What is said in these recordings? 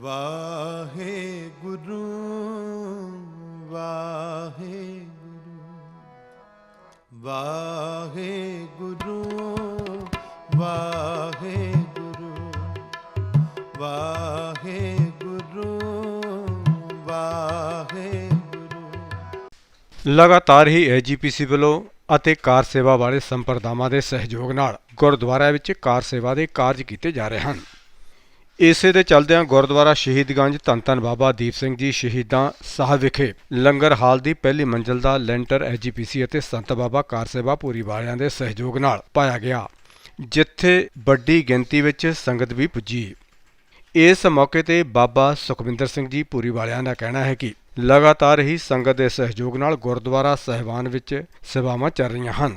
ਵਾਹਿਗੁਰੂ ਵਾਹਿਗੁਰੂ ਵਾਹਿਗੁਰੂ ਵਾਹਿਗੁਰੂ ਵਾਹਿਗੁਰੂ ਵਾਹਿਗੁਰੂ। ਲਗਾਤਾਰ ਹੀ ਐਜੀਪੀਸੀ ਵੱਲੋਂ ਅਤੇ ਕਾਰ ਸੇਵਾ ਵਾਲੇ ਸੰਪਰਦਾਵਾਂ ਦੇ ਸਹਿਯੋਗ ਨਾਲ ਗੁਰਦੁਆਰਾ ਵਿੱਚ ਕਾਰ ਸੇਵਾ ਦੇ ਕਾਰਜ ਕੀਤੇ ਜਾ ਰਹੇ ਹਨ। ਇਸੇ ਦੇ ਚਲਦਿਆਂ ਗੁਰਦੁਆਰਾ ਸ਼ਹੀਦਗੰਜ ਧੰਨ ਧੰਨ ਬਾਬਾ ਦੀਪ ਸਿੰਘ ਜੀ ਸ਼ਹੀਦਾਂ ਸਾਹਿਬ ਵਿਖੇ ਲੰਗਰ ਹਾਲ ਦੀ ਪਹਿਲੀ ਮੰਜ਼ਲ ਦਾ ਲੈਂਟਰ ਐਜੀਪੀਸੀ ਅਤੇ ਸੰਤ ਬਾਬਾ ਕਾਰ ਸੇਵਾ ਪੂਰੀ ਵਾਲਿਆਂ ਦੇ ਸਹਿਯੋਗ ਨਾਲ ਪਾਇਆ ਗਿਆ, ਜਿੱਥੇ ਵੱਡੀ ਗਿਣਤੀ ਵਿੱਚ ਸੰਗਤ ਵੀ ਪੁੱਜੀ। ਇਸ ਮੌਕੇ ਤੇ ਬਾਬਾ ਸੁਖਵਿੰਦਰ ਸਿੰਘ ਜੀ ਪੂਰੀ ਵਾਲਿਆਂ ਦਾ ਕਹਿਣਾ ਹੈ ਕਿ ਲਗਾਤਾਰ ਹੀ ਸੰਗਤ ਦੇ ਸਹਿਯੋਗ ਨਾਲ ਗੁਰਦੁਆਰਾ ਸਹਿਬਾਨ ਵਿੱਚ ਸੇਵਾਵਾਂ ਚੱਲ ਰਹੀਆਂ ਹਨ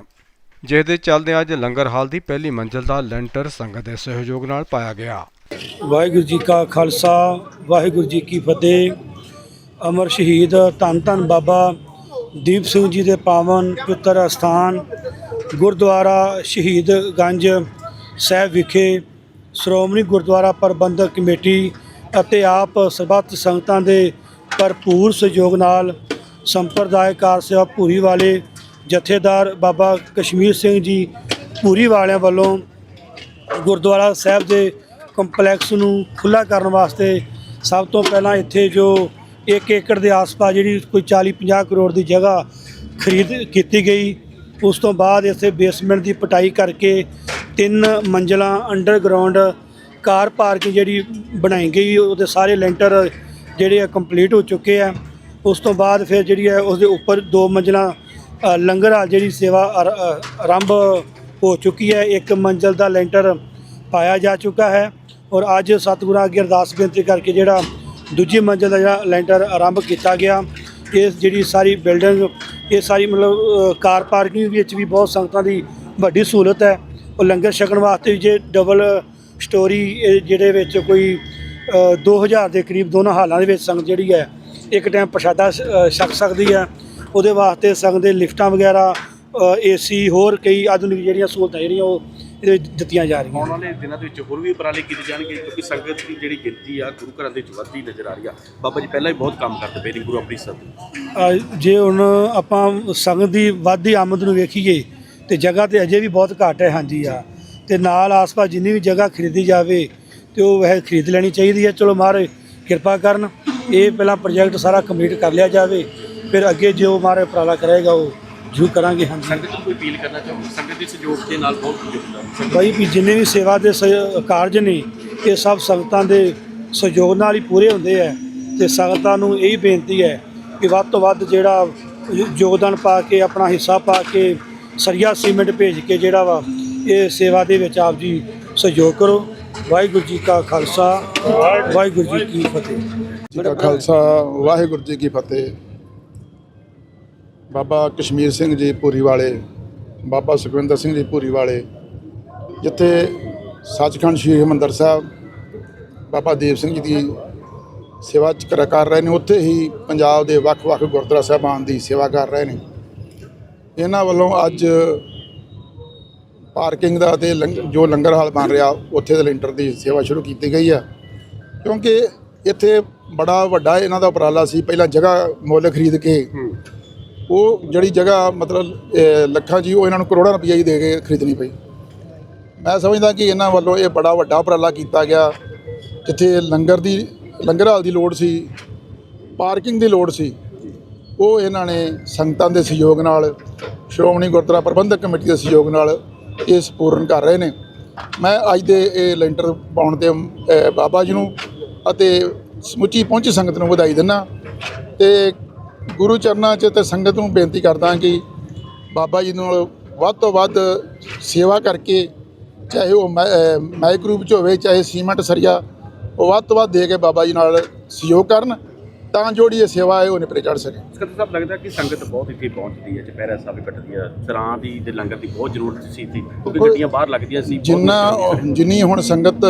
ਜਿਸ ਦੇ ਚੱਲਦੇ ਅੱਜ ਲੰਗਰ ਹਾਲ ਦੀ ਪਹਿਲੀ ਮੰਜ਼ਲ ਦਾ ਲੈਂਟਰ ਸੰਗਤ ਦੇ ਸਹਿਯੋਗ ਨਾਲ ਪਾਇਆ ਗਿਆ। ਵਾਹਿਗੁਰੂ ਜੀ ਕਾ ਖਾਲਸਾ, ਵਾਹਿਗੁਰੂ ਜੀ ਕੀ ਫਤਿਹ। ਅਮਰ ਸ਼ਹੀਦ ਧੰਨ ਧੰਨ ਬਾਬਾ ਦੀਪ ਸਿੰਘ ਜੀ ਦੇ ਪਾਵਨ ਪਿੱਤਰ ਅਸਥਾਨ ਗੁਰਦੁਆਰਾ ਸ਼ਹੀਦ ਗੰਜ ਸਾਹਿਬ ਵਿਖੇ ਸ਼੍ਰੋਮਣੀ ਗੁਰਦੁਆਰਾ ਪ੍ਰਬੰਧਕ ਕਮੇਟੀ ਅਤੇ ਆਪ ਸਰਬੱਤ ਸੰਗਤਾਂ ਦੇ ਭਰਪੂਰ ਸਹਿਯੋਗ ਨਾਲ ਸੰਪਰਦਾਇਕ ਕਾਰ ਸੇਵਾ ਭੂਰੀ ਵਾਲੇ ਜਥੇਦਾਰ ਬਾਬਾ ਕਸ਼ਮੀਰ ਸਿੰਘ ਜੀ ਭੂਰੀ ਵਾਲਿਆਂ ਵੱਲੋਂ ਗੁਰਦੁਆਰਾ ਸਾਹਿਬ ਦੇ ਕੰਪਲੈਕਸ ਨੂੰ ਖੁੱਲਾ ਕਰਨ ਵਾਸਤੇ ਸਭ ਤੋਂ ਪਹਿਲਾਂ ਇੱਥੇ ਜੋ 1 ਏਕੜ ਦੇ ਆਸ-ਪਾਸ ਜਿਹੜੀ ਕੋਈ 40-50 ਕਰੋੜ ਦੀ ਜਗ੍ਹਾ ਖਰੀਦ ਕੀਤੀ ਗਈ, ਉਸ ਤੋਂ ਬਾਅਦ ਇੱਥੇ ਬੇਸਮੈਂਟ ਦੀ ਪਟਾਈ ਕਰਕੇ ਤਿੰਨ ਮੰਜ਼ਲਾਂ ਅੰਡਰਗਰਾਉਂਡ ਕਾਰ ਪਾਰਕਿੰਗ ਜਿਹੜੀ ਬਣਾਈ ਗਈ, ਉਹਦੇ ਸਾਰੇ ਲੈਂਟਰ ਜਿਹੜੇ ਆ ਕੰਪਲੀਟ ਹੋ ਚੁੱਕੇ ਆ। ਉਸ ਤੋਂ ਬਾਅਦ ਫਿਰ ਜਿਹੜੀ ਹੈ ਉਸ ਦੇ ਉੱਪਰ ਦੋ ਮੰਜ਼ਲਾਂ ਲੰਗਰ ਹਾਲ ਜਿਹੜੀ ਸੇਵਾ ਆਰ- ਆਰੰਭ ਹੋ ਚੁੱਕੀ ਹੈ। ਇੱਕ ਮੰਜ਼ਲ ਦਾ ਲੈਂਟਰ ਪਾਇਆ ਜਾ ਚੁੱਕਾ ਹੈ ਔਰ ਅੱਜ ਸਤਿਗੁਰਾਂ ਅੱਗੇ ਅਰਦਾਸ ਬੇਨਤੀ ਕਰਕੇ ਜਿਹੜਾ ਦੂਜੀ ਮੰਜ਼ਲ ਦਾ ਜਿਹੜਾ ਲੈਂਟਰ ਆਰੰਭ ਕੀਤਾ ਗਿਆ ਇਹ ਜਿਹੜੀ ਸਾਰੀ ਬਿਲਡਿੰਗ ਇਹ ਸਾਰੀ ਮਤਲਬ ਕਾਰ ਪਾਰਕਿੰਗ ਵਿੱਚ ਵੀ ਬਹੁਤ ਸੰਗਤਾਂ ਦੀ ਵੱਡੀ ਸਹੂਲਤ ਹੈ। ਉਹ ਲੰਗਰ ਛਕਣ ਵਾਸਤੇ ਵੀ ਜੇ ਡਬਲ ਸਟੋਰੀ ਇਹ ਜਿਹੜੇ ਵਿੱਚ ਕੋਈ ਅ, 2000 ਦੇ ਕਰੀਬ ਦੋਨਾਂ ਹਾਲਾਂ ਦੇ ਵਿੱਚ ਸੰਗਤ ਜਿਹੜੀ ਹੈ ਇੱਕ ਟਾਈਮ ਪ੍ਰਸ਼ਾਦਾ ਸ- ਛਕ ਸਕਦੀ ਹੈ। ਉਹਦੇ ਵਾਸਤੇ ਸੰਗਤ ਦੇ ਲਿਫਟਾਂ ਵਗੈਰਾ ਏਸੀ ਹੋਰ ਕਈ ਆਧੁਨਿਕ ਜਿਹੜੀਆਂ ਸਹੂਲਤਾਂ ਜਿਹੜੀਆਂ ਉਹ ਦਿੱਤੀਆਂ ਜਾ ਰਹੀਆਂ ਆਉਣ ਵਾਲੇ ਦਿਨਾਂ ਦੇ ਵਿੱਚ ਹੋਰ ਵੀ ਉਪਰਾਲੇ ਕੀਤੇ ਜਾਣਗੇ ਕਿਉਂਕਿ ਸੰਗਤ ਦੀ ਜਿਹੜੀ ਗਿਣਤੀ ਆ ਗੁਰੂ ਘਰਾਂ ਦੇ ਵਿੱਚ ਵੱਧਦੀ ਨਜ਼ਰ ਆ ਰਹੀ ਆ। ਬਾਬਾ ਜੀ ਪਹਿਲਾਂ ਹੀ ਬਹੁਤ ਕੰਮ ਕਰਦੇ ਪਏ ਨੇ ਗੁਰੂ ਦੇ ਅ, ਜੇ ਹੁਣ ਆਪਾਂ ਸੰਗਤ ਦੀ ਵਾਧੀ ਆਮਦ ਨੂੰ ਵੇਖੀਏ ਤੇ ਜਗ੍ਹਾ ਤੇ ਅਜੇ ਵੀ ਬਹੁਤ ਘੱਟ ਹੈ ਹਾਂਜੀ ਆ। ਤੇ ਨਾਲ ਆਸ-ਪਾਸ ਜਿੰਨੀ ਵੀ ਜਗ੍ਹਾ ਖਰੀਦੀ ਜਾਵੇ ਤੇ ਉਹ ਵੈਸੇ ਖਰੀਦ ਲੈਣੀ ਚਾਹੀਦੀ ਹੈ। ਚਲੋ ਮਹਾਰਾਜ ਕਿਰਪਾ ਕਰਨ ਇਹ ਪਹਿਲਾਂ ਪ੍ਰੋਜੈਕਟ ਸਾਰਾ ਕੰਪਲੀਟ ਕਰ ਲਿਆ ਜਾਵੇ ਫਿਰ ਅੱਗੇ ਜੋ ਮਹਾਰਾਜ ਉਪਰਾਲਾ ਕਰੇਗਾ ਉਹ ਜ਼ਰੂਰ ਕਰਾਂਗੇ ਹਾਂਜੀ। ਸੰਗਤ ਨੂੰ ਕੋਈ ਅਪੀਲ ਕਰਨਾ ਚਾਹੋਗੇ? ਸੰਗਤ ਦੇ ਸਹਿਯੋਗ ਦੇ ਨਾਲ ਬਹੁਤ ਕੁਝ ਹੁੰਦਾ। ਬਾਈ ਵੀ ਜਿੰਨੇ ਵੀ ਸੇਵਾ ਦੇ ਸ- ਕਾਰਜ ਨੇ ਇਹ ਸਭ ਸੰਗਤਾਂ ਦੇ ਸਹਿਯੋਗ ਨਾਲ ਹੀ ਪੂਰੇ ਹੁੰਦੇ ਆ। ਤੇ ਸੰਗਤਾਂ ਨੂੰ ਇਹੀ ਬੇਨਤੀ ਹੈ ਕਿ ਵੱਧ ਤੋਂ ਵੱਧ ਜਿਹੜਾ ਯੋਗਦਾਨ ਪਾ ਕੇ ਆਪਣਾ ਹਿੱਸਾ ਪਾ ਕੇ ਸਰੀਆ ਸੀਮੈਂਟ ਭੇਜ ਕੇ ਜਿਹੜਾ ਵਾ ਇਹ ਸੇਵਾ ਦੇ ਵਿੱਚ ਆਪ ਜੀ ਸਹਿਯੋਗ ਕਰੋ। ਵਾਹਿਗੁਰੂ ਜੀ ਕਾ ਖਾਲਸਾ ਵਾਹਿਗੁਰੂ ਜੀ ਕੀ ਫਤਿਹ। ਜੀ ਕਾ ਖਾਲਸਾ ਵਾਹਿਗੁਰੂ ਜੀ ਕੀ ਫਤਿਹ। ਬਾਬਾ ਕਸ਼ਮੀਰ ਸਿੰਘ ਜੀ ਪੂਰੀ ਵਾਲੇ, ਬਾਬਾ ਸੁਖਵਿੰਦਰ ਸਿੰਘ ਜੀ ਪੂਰੀ ਵਾਲੇ, ਜਿੱਥੇ ਸੱਚਖੰਡ ਸ੍ਰੀ ਹਰਿਮੰਦਰ ਸਾਹਿਬ ਬਾਬਾ ਦੇਵ ਸਿੰਘ ਜੀ ਦੀ ਸੇਵਾ ਕਰ ਰਹੇ ਨੇ, ਉੱਥੇ ਹੀ ਪੰਜਾਬ ਦੇ ਵੱਖ-ਵੱਖ ਗੁਰਦੁਆਰਾ ਸਾਹਿਬਾਨ ਦੀ ਸੇਵਾ ਕਰ ਰਹੇ ਨੇ। ਇਹਨਾਂ ਵੱਲੋਂ ਅੱਜ ਪਾਰਕਿੰਗ ਦਾ ਤੇ ਲੰਗ- ਜੋ ਲੰਗਰ ਹਾਲ ਬਣ ਰਿਹਾ, ਉੱਥੇ ਦੇ ਲੈਂਟਰ ਦੀ ਸੇਵਾ ਸ਼ੁਰੂ ਕੀਤੀ ਗਈ ਆ। ਕਿਉਂਕਿ ਇੱਥੇ ਬੜਾ ਵੱਡਾ ਇਹਨਾਂ ਦਾ ਉਪਰਾਲਾ ਸੀ, ਪਹਿਲਾਂ ਜਗ੍ਹਾ ਮੁੱਲ ਖਰੀਦ ਕੇ ਉਹ ਜਿਹੜੀ ਜਗ੍ਹਾ, ਮਤਲਬ ਲੱਖਾਂ ਜੀ, ਉਹ ਇਹਨਾਂ ਨੂੰ ਕਰੋੜਾਂ ਰੁਪਈਆ ਹੀ ਦੇ ਕੇ ਖਰੀਦਣੀ ਪਈ। ਮੈਂ ਸਮਝਦਾ ਕਿ ਇਹਨਾਂ ਵੱਲੋਂ ਇਹ ਬੜਾ ਵੱਡਾ ਉਪਰਾਲਾ ਕੀਤਾ ਗਿਆ। ਜਿੱਥੇ ਲੰਗਰ ਦੀ, ਲੰਗਰ ਹਾਲ ਦੀ ਲੋੜ ਸੀ, ਪਾਰਕਿੰਗ ਦੀ ਲੋੜ ਸੀ, ਉਹ ਇਹਨਾਂ ਨੇ ਸੰਗਤਾਂ ਦੇ ਸਹਿਯੋਗ ਨਾਲ, ਸ਼੍ਰੋਮਣੀ ਗੁਰਦੁਆਰਾ ਪ੍ਰਬੰਧਕ ਕਮੇਟੀ ਦੇ ਸਹਿਯੋਗ ਨਾਲ ਇਹ ਸਪੂਰਨ ਕਰ ਰਹੇ ਨੇ। ਮੈਂ ਅੱਜ ਦੇ ਇਹ ਲੈਂਟਰ ਪਾਉਣ ਤੇ ਬਾਬਾ ਜੀ ਨੂੰ ਅਤੇ ਸਮੁੱਚੀ ਪਹੁੰਚੀ ਸੰਗਤ ਨੂੰ ਵਧਾਈ ਦਿੰਦਾ। ਤੇ ਗੁਰੂ ਚਰਨਾਂ 'ਚ ਤੇ ਸੰਗਤ ਨੂੰ ਬੇਨਤੀ ਕਰਦਾ ਕਿ ਬਾਬਾ ਜੀ ਨਾਲ ਵੱਧ ਤੋਂ ਵੱਧ ਸੇਵਾ ਕਰਕੇ ਚਾਹੇ ਉਹ ਮਾਈਕ ਰੂਪ 'ਚ ਹੋਵੇ ਚਾਹੇ ਸੀਮੈਂਟ ਸਰੀਆ ਉਹ ਵੱਧ ਤੋਂ ਵੱਧ ਦੇ ਕੇ ਬਾਬਾ ਜੀ ਨਾਲ ਸਹਿਯੋਗ ਕਰਨ ਤਾਂ ਜਿਹੜੀ ਇਹ ਸੇਵਾ ਹੈ ਉਹ ਨਿਪਰੇ ਚੜ ਸਕੇ। ਸੰਗਤ ਸਾਹਿਬ ਲੱਗਦਾ ਕਿ ਸੰਗਤ ਬਹੁਤ ਇੱਥੇ ਪਹੁੰਚਦੀ ਹੈ ਚੁਪਹਿਰਾ ਸਾਹਿਬ ਕੱਟਦੀ ਹੈ ਸਰਾਂ ਦੀ ਤੇ ਲੰਗਰ ਦੀ ਬਹੁਤ ਜ਼ਰੂਰਤ ਸੀ ਇੱਥੇ। ਕਿਉਂਕਿ ਗੱਡੀਆਂ ਬਾਹਰ ਲੱਗਦੀਆਂ ਸੀ ਜਿੰਨਾ ਸੀ। ਜਿੰਨੀ ਹੁਣ ਸੰਗਤ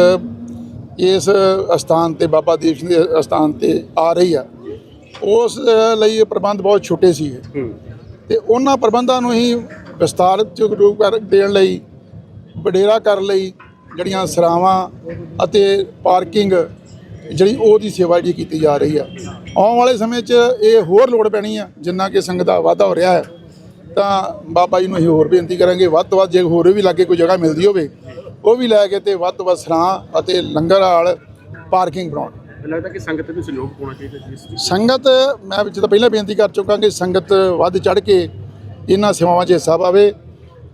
ਇਸ ਅਸਥਾਨ ਤੇ ਬਾਬਾ ਦੀਪ ਸਿੰਘ ਦੇ ਅਸਥਾਨ ਤੇ ਆ ਰਹੀ ਆ ਉਸ ਲਈ ਇਹ ਪ੍ਰਬੰਧ ਬਹੁਤ ਛੋਟੇ ਸੀ ਹੂੰ। ਤੇ ਉਹਨਾਂ ਪ੍ਰਬੰਧਾਂ ਨੂੰ ਹੀ ਵਿਸਤਾਰਿਤ ਰੂਪ ਕਰ ਦੇਣ ਲਈ ਵਡੇਰਾ ਕਰਨ ਲਈ ਜਿਹੜੀਆਂ ਸਰਾਵਾਂ ਅਤੇ ਪਾਰਕਿੰਗ ਜਿਹੜੀ ਉਹਦੀ ਸੇਵਾ ਜਿਹੜੀ ਕੀਤੀ ਜਾ ਰਹੀ ਆ। ਆਉਣ ਵਾਲੇ ਸਮੇਂ 'ਚ ਇਹ ਹੋਰ ਲੋੜ ਪੈਣੀ ਆ ਜਿੰਨਾ ਕਿ ਸੰਗਤ ਦਾ ਵਾਧਾ ਹੋ ਰਿਹਾ ਹੈ। ਤਾਂ ਬਾਬਾ ਜੀ ਨੂੰ ਅਸੀਂ ਹੋਰ ਬੇਨਤੀ ਕਰਾਂਗੇ ਵੱਧ ਤੋਂ ਵੱਧ ਜੇ ਹੋਰ ਵੀ ਲਾਗੇ ਕੋਈ ਜਗ੍ਹਾ ਮਿਲਦੀ ਹੋਵੇ ਉਹ ਵੀ ਲੈ ਕੇ ਤੇ ਵੱਧ ਤੋਂ ਵੱਧ ਸਰਾਂ ਅਤੇ ਲੰਗਰ ਹਾਲ ਪਾਰਕਿੰਗ ਬਣਾਉਣ। ਲੱਗਦਾ ਕਿ ਸੰਗਤ ਨੂੰ ਸਹਿਯੋਗ ਪਾਉਣਾ ਚਾਹੀਦਾ ਜੀ ਇਸ ਚੀਜ਼ 'ਚ। ਸੰਗਤ ਮੈਂ ਵਿੱਚ ਤਾਂ ਪਹਿਲਾਂ ਬੇਨਤੀ ਕਰ ਚੁੱਕਾ ਕਿ ਸੰਗਤ ਵੱਧ ਚੜ ਕੇ ਇਹਨਾਂ ਸੇਵਾਵਾਂ 'ਚ ਹਿੱਸਾ ਪਾਵੇ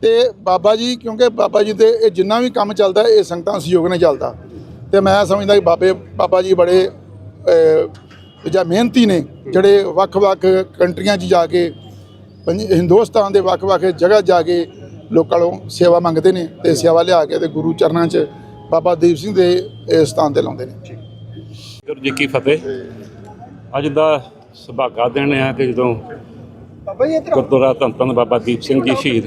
ਤੇ ਬਾਬਾ ਜੀ ਕਿਉਂਕਿ ਬਾਬਾ ਜੀ ਦੇ ਇਹ ਜਿੰਨਾ ਵੀ ਕੰਮ ਚੱਲਦਾ ਇਹ ਸੰਗਤਾਂ ਸਹਿਯੋਗ ਨਾਲ ਚੱਲਦਾ। ਤੇ ਮੈਂ ਸਮਝਦਾ ਕਿ ਬਾਬੇ ਬਾਬਾ ਜੀ ਬੜੇ ਜਾਂ ਮਿਹਨਤੀ ਨੇ ਜਿਹੜੇ ਵੱਖ-ਵੱਖ ਕੰਟਰੀਆਂ 'ਚ ਜਾ ਕੇ ਹਿੰਦੁਸਤਾਨ ਦੇ ਵੱਖ-ਵੱਖ ਜਗ੍ਹਾ ਜਾ ਕੇ ਲੋਕਾਂ ਨੂੰ ਸੇਵਾ ਮੰਗਦੇ ਨੇ ਤੇ ਸੇਵਾ ਲਿਆ ਕੇ ਤੇ ਗੁਰੂ ਚਰਨਾਂ 'ਚ ਬਾਬਾ ਦੀਪ ਸਿੰਘ ਦੇ ਸਥਾਨ ਤੇ ਲਾਉਂਦੇ ਨੇ। ਗੁਰੂ ਜੀ ਕੀ ਫਤਿਹ। ਅੱਜ ਦਾ ਸੁਭਾਗਾ ਦਿਨ ਹੈ ਕਿ ਜਦੋਂ ਗੁਰਦੁਆਰਾ ਧੰਨ ਧੰਨ ਬਾਬਾ ਦੀਪ ਸਿੰਘ ਜੀ ਸ਼ਹੀਦ।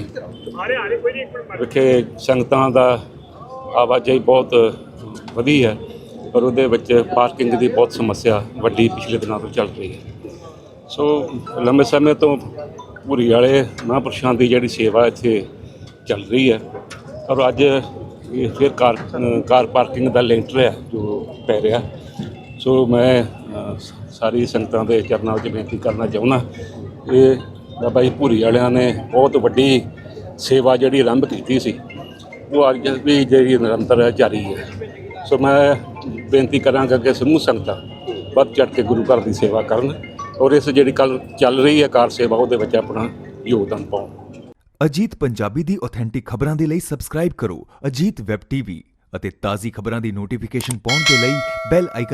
ਵਿਖੇ ਸੰਗਤਾਂ ਦਾ ਆਵਾਜਾਈ ਬਹੁਤ ਵਧੀ ਹੈ ਪਰ ਉਹਦੇ ਵਿੱਚ ਪਾਰਕਿੰਗ ਦੀ ਬਹੁਤ ਸਮੱਸਿਆ ਵੱਡੀ ਪਿਛਲੇ ਦਿਨਾਂ ਤੋਂ ਚੱਲ ਰਹੀ ਹੈ। ਸੋ ਲੰਬੇ ਸਮੇਂ ਤੋਂ ਭੂਰੀ ਵਾਲੇ ਮਹਾਂਪੁਰਸ਼ਾਂ ਦੀ ਜਿਹੜੀ ਸੇਵਾ ਇੱਥੇ ਚੱਲ ਰਹੀ ਹੈ ਔਰ ਅੱਜ ਇਹ ਫਿਰ ਕਾਰ ਪਾਰਕਿੰਗ ਦਾ ਲੈਂਟਰ ਹੈ ਜੋ ਪੈ ਰਿਹਾ। ਸੋ ਮੈਂ ਸਾਰੀ ਸੰਗਤਾਂ ਦੇ ਚਰਨਾਂ ਵਿੱਚ ਬੇਨਤੀ ਕਰਨਾ ਚਾਹੁੰਦਾ। ਇਹ ਬਾਬਾ ਜੀ ਭੂਰੀ ਵਾਲਿਆਂ ਨੇ ਬਹੁਤ ਵੱਡੀ ਸੇਵਾ ਜਿਹੜੀ ਆਰੰਭ ਕੀਤੀ ਸੀ, ਉਹ ਅੱਜ ਵੀ ਜਿਹੜੀ ਨਿਰੰਤਰ ਜਾਰੀ ਹੈ। ਸੋ ਮੈਂ ਬੇਨਤੀ ਕਰਾਂਗਾ ਕਿ ਸਮੂਹ ਸੰਗਤਾਂ ਵੱਧ ਚੜ੍ਹ ਕੇ ਗੁਰੂ ਘਰ ਦੀ ਸੇਵਾ ਕਰਨ ਔਰ ਇਸ ਜਿਹੜੀ ਕੱਲ ਚੱਲ ਰਹੀ ਹੈ ਕਾਰ ਸੇਵਾ, ਉਹਦੇ ਵਿੱਚ ਆਪਣਾ ਯੋਗਦਾਨ ਪਾਉਣ। ਅਜੀਤ ਪੰਜਾਬੀ ਦੀ ਆਥੈਂਟਿਕ ਖਬਰਾਂ ਦੇ ਲਈ ਸਬਸਕ੍ਰਾਈਬ ਕਰੋ ਅਜੀਤ ਵੈਬ ਟੀਵੀ ਅਤੇ ਤਾਜ਼ੀ ਖਬਰਾਂ ਦੀ ਨੋਟੀਫਿਕੇਸ਼ਨ ਪਾਉਣ ਦੇ ਲਈ ਬੈਲ ਆਈਕਨ